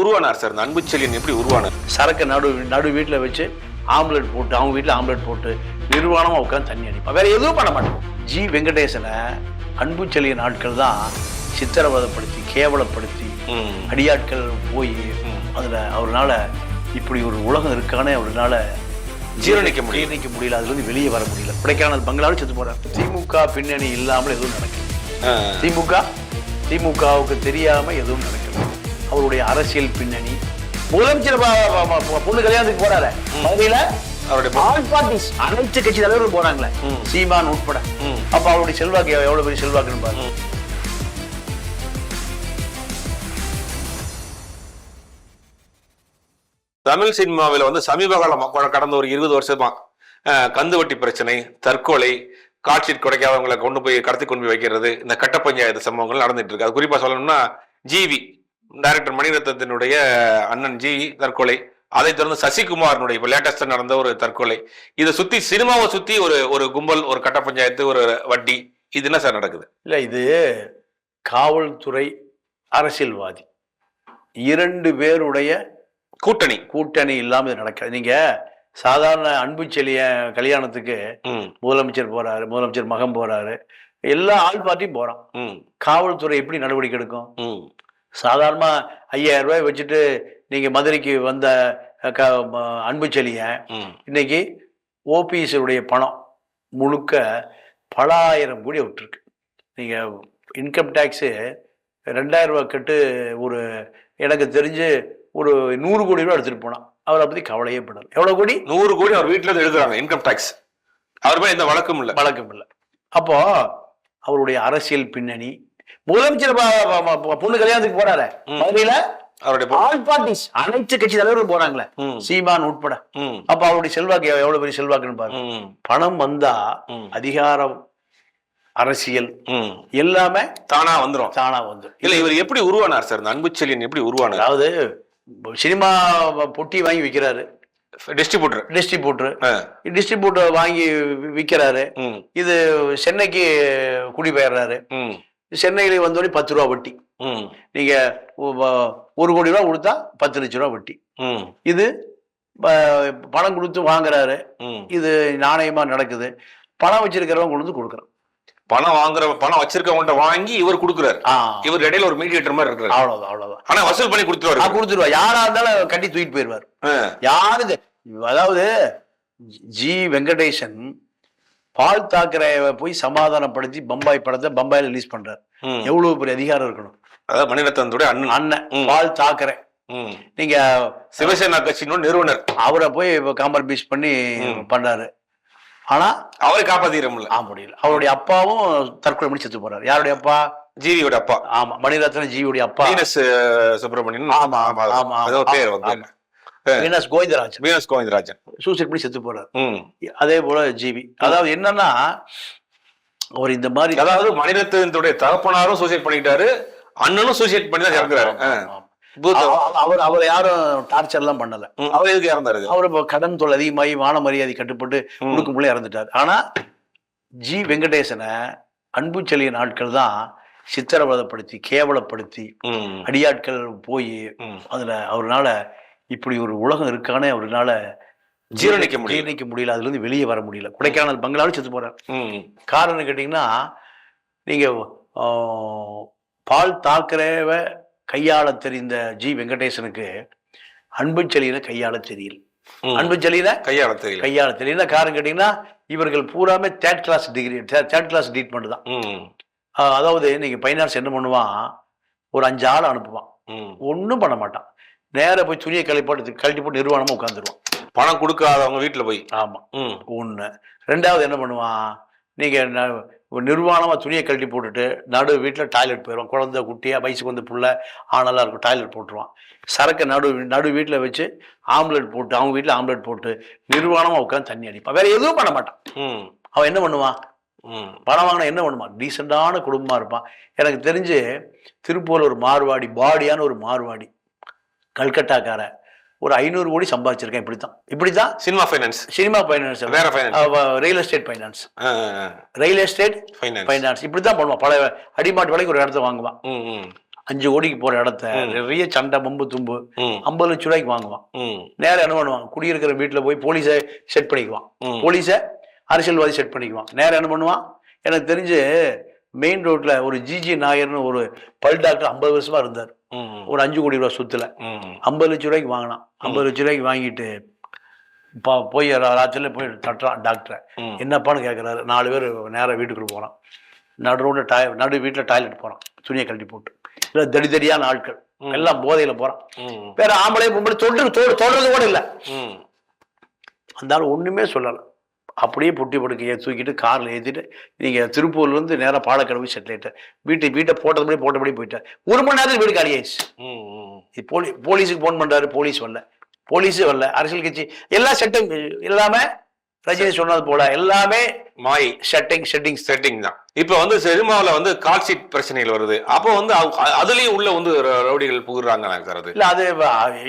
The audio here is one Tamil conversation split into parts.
உருவானார் சார்? இந்த அன்பு செழியன் எப்படி உருவானார்? சரக்கு நடு நடு வீட்டில் வச்சு ஆம்லெட் போட்டு அவங்க வீட்டில் ஆம்லெட் போட்டு நிர்வாணமாக உட்காந்து தண்ணி அடிப்பான் வேற எதுவும் பண்ண மாட்டோம் ஜி வெங்கடேசனை அன்பு நாட்கள் தான் சித்திரவதைப்படுத்தி கேவலப்படுத்தி. அடியாட்கள் போய் அதில் அவர்னால இப்படி ஒரு உலகம் இருக்கானே அவர்னால ஜீரணிக்க முடியல. ஜீரணிக்க முடியல. அதுலேருந்து வெளியே வர முடியல. கொடைக்கானல் பங்களாவில் செத்து போறார். திமுக பின்னணி இல்லாமல் எதுவும் நடக்கல. திமுக திமுகவுக்கு தெரியாம எதுவும் நடக்கல. அவருடைய அரசியல் பின்னணி. முதலமைச்சர் பொண்ணு கல்யாணத்துக்கு போறாரு. மதுரையில அனைத்து கட்சி தலைவரும் போறாங்களே. சீமான் உட்பட. அப்ப அவருடைய செல்வாக்கு எவ்வளவு பெரிய செல்வாக்குன்னு பாருங்க தமிழ் சினிமாவில் வந்து சமீப காலமா கொ- கடந்த ஒரு இருபது வருஷமா கந்துவட்டி பிரச்சனை தற்கொலை காட்சி குறைக்காதவங்களை கொண்டு போய் கடத்தி கொண்டு போய் வைக்கிறது இந்த கட்ட பஞ்சாயத்து சம்பவங்கள் நடந்துட்டு இருக்கு. அது குறிப்பா சொல்லணும்னா ஜிவி டைரக்டர் மணிரத்னத்தினுடைய அண்ணன் ஜிவி தற்கொலை அதை தொடர்ந்து சசிகுமாரனுடைய இப்ப லேட்டஸ்டா நடந்த ஒரு தற்கொலை. இதை சுத்தி சினிமாவை சுத்தி ஒரு ஒரு கும்பல் ஒரு கட்ட பஞ்சாயத்து ஒரு வட்டி இது என்ன சார் நடக்குது? இல்ல இது காவல்துறை அரசியல்வாதி. இரண்டு பேருடைய கூட்டணி. கூட்டணி இல்லாம இது நடக்காது நீங்க சாதாரண அன்பு செழிய கல்யாணத்துக்கு முதலமைச்சர் போறாரு முதலமைச்சர் மகன் போறாரு எல்லா ஆள் பார்ட்டியும் போறான். காவல்துறை எப்படி நடவடிக்கை எடுக்கும்? ம், சாதாரணமா ஐயாயிரம் ரூபாய் வச்சுட்டு நீங்க மதுரைக்கு வந்த க- அன்பு ம். இன்னைக்கு ஓபிஎஸ்ஸுடைய பணம் முழுக்க பல ஆயிரம் கோடி விட்டுருக்கு. நீங்க இன்கம் டேக்ஸு ரெண்டாயிரம் ரூபாய் கட்டு ஒரு எனக்கு தெரிஞ்சு ஒரு நூறு கோடி ரூபா எடுத்துட்டு போனான். அவரை பத்தி கவலையே படல. எவ்வளவு கோடி? நூறு கோடி அவர் வீட்டுல இருந்து எழுதுறாங்க இன்கம் டாக்ஸ். அவர் எந்த வழக்கும் இல்ல. வழக்கம் இல்லை. அப்போ அவருடைய அரசியல் பின்னணி முதலமைச்சர் பொண்ணு கல்யாணத்துக்கு போறாரு. மதுரையில அவருடைய ஆல் பார்ட்டிஸ் அனைத்து கட்சி தலைவரும் போறாங்களே. சீமான் உட்பட. அப்ப அவருடைய செல்வாக்கு எவ்வளவு பெரிய செல்வாக்குன்னு பாருங்க பணம் வந்தா அதிகாரம் அரசியல். எல்லாமே தானா வந்துரும். தானா வந்து இல்ல இவர் எப்படி உருவானார் சார்? இந்த அன்பு செழியன் எப்படி உருவானார்? அதாவது சினிமா பொட்டி வாங்கி விற்கிறாரு டிஸ்ட்ரிபியூட்டர். டிஸ்ட்ரிபியூட்டர். டிஸ்ட்ரிபியூட்டர் வாங்கி விற்கிறாரு இது சென்னைக்கு குடிபெயர்றாரு. சென்னையில வந்தோடனே பத்து ரூபா வட்டி. நீங்க ஒரு கோடி ரூபா கொடுத்தா பத்து லட்ச ரூபா வட்டி. இது பணம் கொடுத்து வாங்குறாரு. இது நாணயமா நடக்குது. பணம் வச்சிருக்கிறவங்க கொண்டு வந்து கொடுக்குறான். பணம் வாங்குற பணம் வச்சிருக்கவங்க வாங்கி இவர் கொடுக்குறாரு. இவர் இடையில ஒரு மீடியேட்டர் மாதிரி இருக்காரு அவ்வளவுதான் அவ்வளவுதான். ஆனா வசூல் பண்ணி கொடுத்துருவாரு. கொடுத்துருவா யாரா இருந்தாலும் கட்டி தூக்கிட்டு போயிடுவார் ஆ, யாரு? அதாவது ஜி வெங்கடேசன் பால் தாக்கரேவை போய் சமாதானப்படுத்தி பம்பாய் படத்தை பம்பாயில ரிலீஸ் பண்றாரு. எவ்வளவு பெரிய அதிகாரம் இருக்கணும். அதாவது மணிரத்னத்துடைய அண்ணன். அண்ணன். பால் தாக்கரே. நீங்க சிவசேனா கட்சியினோட நிறுவனர். அவரை போய் காம்ப்ரமைஸ் பண்ணி. பண்றாரு ஆனா அவரை காப்பாத்திர முடியல. ஆ முடியல. அவருடைய அப்பாவும் தற்கொலை பண்ணி செத்து போறாரு. யாருடைய அப்பா? ஜிவியோட அப்பா. ஆமா மணிரத்ன ஜியுடைய அப்பா. சுப்பிரமணியன். ஆமா, ஆமா, ஆமா, பேர் வந்து. Venus Govindarajan. Venus Govindarajan. Suicide பண்ணி செத்து போறாரு. அதே போல ஜிவி அதாவது என்னன்னா அவர் இந்த மாதிரி அதாவது மணிரத்னத்துடைய தகப்பனாரும் சூசைட் பண்ணிட்டாரு அண்ணனும் சூசைட் பண்ணி தான் இறங்குறாரு அவர் அவர் யாரும் டார்ச்சர் எல்லாம் பண்ணல. அவர் எதுக்கு இறந்தாரு? அவர் கடன் தொல் அதிகமாகி மான மரியாதை கட்டுப்பட்டு ம். முழுக்குமுள்ளே இறந்துட்டார். ஆனா ஜி வெங்கடேசனை அன்பு செல்லிய நாட்கள் தான் சித்திரவதைப்படுத்தி கேவலப்படுத்தி அடியாட்கள் போய். அதுல அவர்னால இப்படி ஒரு உலகம் இருக்கானே அவர்னால ஜீரணிக்க முடியல. ஜீரணிக்க முடியல. அதுல இருந்து வெளியே வர முடியல. கொடைக்கானல் பங்களாவில் செத்து போறார். ம், காரணம் கேட்டிங்கன்னா நீங்க ஆ, பால் தாக்கரேவை கையாள தெரிந்த ஜி வெங்கடேசனுக்கு அன்பு செலியனை கையாள தெரியல. அன்பு செலியனை கையாள தெரியல. கையாள தெரியல. காரணம் கேட்டிங்கன்னா இவர்கள் பூராமே third class degree third class treatment தான். அதாவது நீங்க பைனான்ஸ் என்ன பண்ணுவான் ஒரு அஞ்சு ஆள் அனுப்புவான். ஒன்றும் பண்ண மாட்டான். நேரா போய் துணியை கழட்டி போட்டு கழட்டி போட்டு நிர்வாணமா உட்காந்துருவான் பணம் கொடுக்காதவங்க வீட்டுல போய். ஆமா. ம், ஒன்று ரெண்டாவது என்ன பண்ணுவான்? நீங்கள் நிர்வாணமாக துணியை கழட்டி போட்டுட்டு நடு வீட்டில் டாய்லெட் போயிடுவான் குழந்தை குட்டியாக வயசுக்கு வந்து புள்ள ஆணெல்லாம் இருக்கும் டாய்லெட் போட்டுருவான். சரக்கு நடு நடு வீட்டில் வச்சு ஆம்லெட் போட்டு அவங்க வீட்டில் ஆம்லெட் போட்டு நிர்வாணமாக உட்காந்து தண்ணி அடிப்பான். வேற எதுவும் பண்ண மாட்டான். ம், அவன் என்ன பண்ணுவான்? ம். பணம் வாங்கினா என்ன பண்ணுவான்? டீசெண்டான குடும்பமாக இருப்பான். எனக்கு தெரிஞ்சு திருப்பூர் ஒரு மார்வாடி பாடியான ஒரு மார்வாடி. கல்கட்டாக்கார. ஒரு ஐநூறு கோடி சம்பாதிச்சிருக்கேன் இப்படித்தான். இப்படித்தான் சினிமா ஃபைனான்ஸ் சினிமா ஃபைனான்ஸ் வேற finance real estate finance. Real estate finance finance இப்படி தான் பண்ணுவான். பல அடிமாட்டு விலைக்கு ஒரு இடத்த வாங்குவான். அஞ்சு கோடிக்கு போற இடத்த. நிறைய சண்டை பம்பு தும்பு ஐம்பது லட்ச ரூபாய்க்கு வாங்குவான். நேரம் என்ன பண்ணுவான்? குடியிருக்கிற வீட்டுல போய் போலீஸை செட் பண்ணிக்குவான். போலீஸை அரசியல்வாதி செட் பண்ணிக்குவான். நேரம் என்ன பண்ணுவான்? எனக்கு தெரிஞ்சு மெயின் ரோட்ல ஒரு ஜிஜி நாயர்னு ஒரு பல் டாக்டர் ஐம்பது வருஷமா இருந்தார். ஒரு அஞ்சு கோடி ரூபா சொத்துல. ஐம்பது லட்ச ரூபாய்க்கு வாங்கினான். ஐம்பது லட்ச ரூபாய்க்கு வாங்கிட்டு போய் ராத்திரில போய் தட்டுறான் டாக்டரை. என்னப்பான்னு கேட்குறாரு நாலு பேர் நேராக வீட்டுக்குள்ள போகிறான் நடு ரோட்ல டாய் நடு வீட்டில் டாய்லெட் போகிறான் துணியை கழட்டி போட்டு. இல்லை தடி தடியான ஆட்கள். எல்லாம் போதையில் போகிறான் ம், வேற ஆம்பளை பொம்பளை தொட்டு தொடு தொடுறது கூட இல்லை. அந்த ஆள் ஒன்றுமே சொல்லலை. அப்படியே பொட்டி படுக்கையை தூக்கிட்டு காரில் ஏற்றிட்டு நீங்கள் திருப்பூர்லேருந்து நேராக பாலக்கடை போய் செட்டில் ஆகிட்டேன் வீட்டு வீட்டை போட்டபடி போட்டபடி போயிட்டேன் ஒரு மணி நேரத்தில் வீடு காலி ஆயிடுச்சு ம், ம். இது போலீ போலீஸுக்கு ஃபோன் பண்றாரு போலீஸ் வரல. போலீஸும் வரல. அரசியல் கட்சி எல்லா செட்டும் எல்லாமே ரஜினி சொன்னது போல எல்லாமே மாயை செட்டிங் செட்டிங்ஸ் செட்டிங் தான். இப்ப வந்து சினிமாவுல வந்து கால் ஷீட் பிரச்சனைகள் வருது. அப்போ வந்து அதுலயும் உள்ள வந்து ரவுடிகள் புகுறாங்க அது இல்ல அது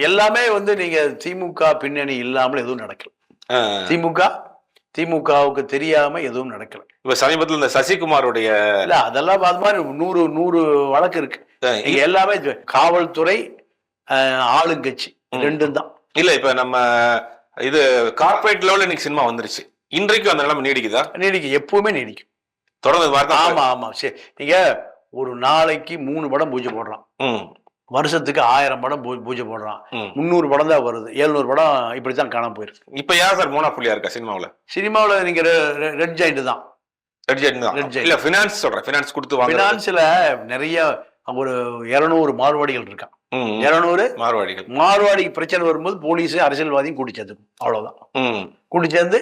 எல்லாமே வந்து நீங்க திமுக பின்னணி இல்லாமல் எதுவும் நடக்கல. திமுக திமுகவுக்கு தெரியாம எதுவும் நடக்கல. இப்ப சமீபத்துல இந்த சசிகுமாருடைய இல்ல அதெல்லாம் அது மாதிரி நூறு நூறு வழக்கு இருக்கு. எல்லாமே காவல்துறை ஆளுங்கட்சி. ரெண்டும் தான். இல்ல இப்ப நம்ம இது கார்ப்பரேட் லெவல்ல இன்னைக்கு சினிமா வந்துருச்சு. இன்றைக்கும் அந்த நிலைமை நீடிக்குதா? நீடிக்கும் எப்பவுமே நீடிக்கும். தொடர்ந்து ஆமா ஆமா சரி. நீங்க ஒரு நாளைக்கு மூணு படம் பூஜை போடுறான் வருஷத்துக்கு ஆயிரம் படம் பூஜை போடுறான். முந்நூறு படம் தான் வருது. எழுநூறு படம் இப்படித்தான் காணாம போயிருக்கு. இப்ப யார் சார் மோனா புள்ளியா இருக்கா சினிமாவுல? சினிமாவில் நீங்க ரெட் ஜாயிண்ட் தான். ரெட் ஜெயின் தான். Red Giant. இல்ல பினான்ஸ் சொல்றேன். பினான்ஸ் கொடுத்து வாங்க பினான்ஸ்ல நிறைய ஒரு இருநூறு மார்வாடிகள் இருக்கான். இருநூறு மார்வாடிகள். மார்வாடி பிரச்சனை வரும்போது போலீஸ் அரசியல்வாதியும் கூட்டி சேர்த்துக்கும் அவ்வளவுதான். கூட்டி சேர்ந்து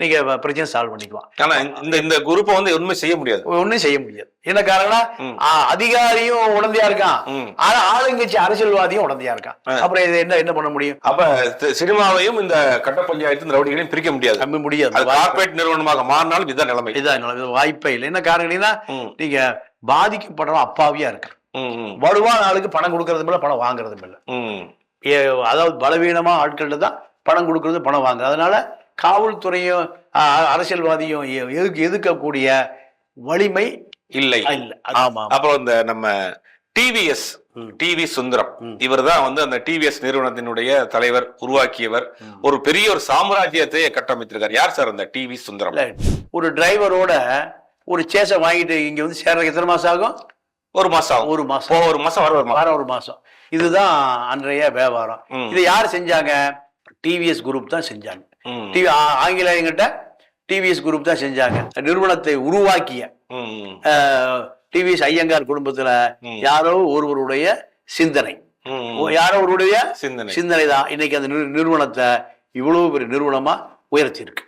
நீங்க பிரச்சனை சால்வ் பண்ணிக்கலாம். ஆனா இந்த இந்த குரூப்பை வந்து ஒண்ணுமே செய்ய முடியாது. ஒண்ணும் செய்ய முடியாது. என்ன காரணம் அதிகாரியும் உடந்தையா இருக்கான். ஆனா ஆளுங்கட்சி அரசியல்வாதியும் உடந்தையா இருக்கான். அப்புறம் இது என்ன என்ன பண்ண முடியும்? அப்ப சினிமாவையும் இந்த கட்ட பஞ்சாயத்து ரவுடிகளையும் பிரிக்க முடியாது. நம்ப முடியாது. அது கார்ப்பரேட் நிறுவனமாக மாறினாலும் இதுதான் நிலைமை. இதான் இது வாய்ப்பே இல்லை. என்ன காரணம் நீங்க பாதிக்கப்படுறவன் அப்பாவியா இருக்கு ம், ம், வலுவான ஆளுக்கு பணம் கொடுக்கறதும் இல்லை பணம் வாங்குறதும் இல்லை அதாவது பலவீனமா ஆட்கள்ட்ட தான் பணம் கொடுக்கறது பணம் வாங்குறது. அதனால காவல்துறையும் அரசியல்வாதியும் எதுக்கு எதுக்கக்கூடிய வலிமை இல்லை. ஆமா அப்புறம் இந்த நம்ம டிவிஎஸ். டிவி சுந்தரம். இவர் தான் வந்து அந்த டிவிஎஸ் நிறுவனத்தினுடைய தலைவர் உருவாக்கியவர். ஒரு பெரிய ஒரு சாம்ராஜ்யத்தை கட்டமைத்திருக்கார். யார் சார் அந்த டிவி சுந்தரம்? ஒரு டிரைவரோட ஒரு சேஸை வாங்கிட்டு இங்க வந்து சேர்றதுக்கு எத்தனை மாசம் ஆகும்? ஒரு மாசம் ஆகும். ஒரு மாசம். ஒரு மாசம் வர ஒரு மாசம். ஒரு மாசம். இதுதான் அன்றைய வியாபாரம். இதை யார் செஞ்சாங்க? டிவிஎஸ் குரூப் தான் செஞ்சாங்க. டிவி ஆங்கிலேயங்கிட்ட டிவிஎஸ் குரூப் தான் செஞ்சாங்க. நிறுவனத்தை உருவாக்கிய டிவிஎஸ் ஐயங்கார் குடும்பத்துல. யாரோ ஒருவருடைய சிந்தனை. யாரோ ஒருவருடைய சிந்தனை. சிந்தனை தான் இன்னைக்கு அந்த நிறு- நிறுவனத்தை இவ்வளவு பெரிய நிறுவனமா உயர்த்தி இருக்கு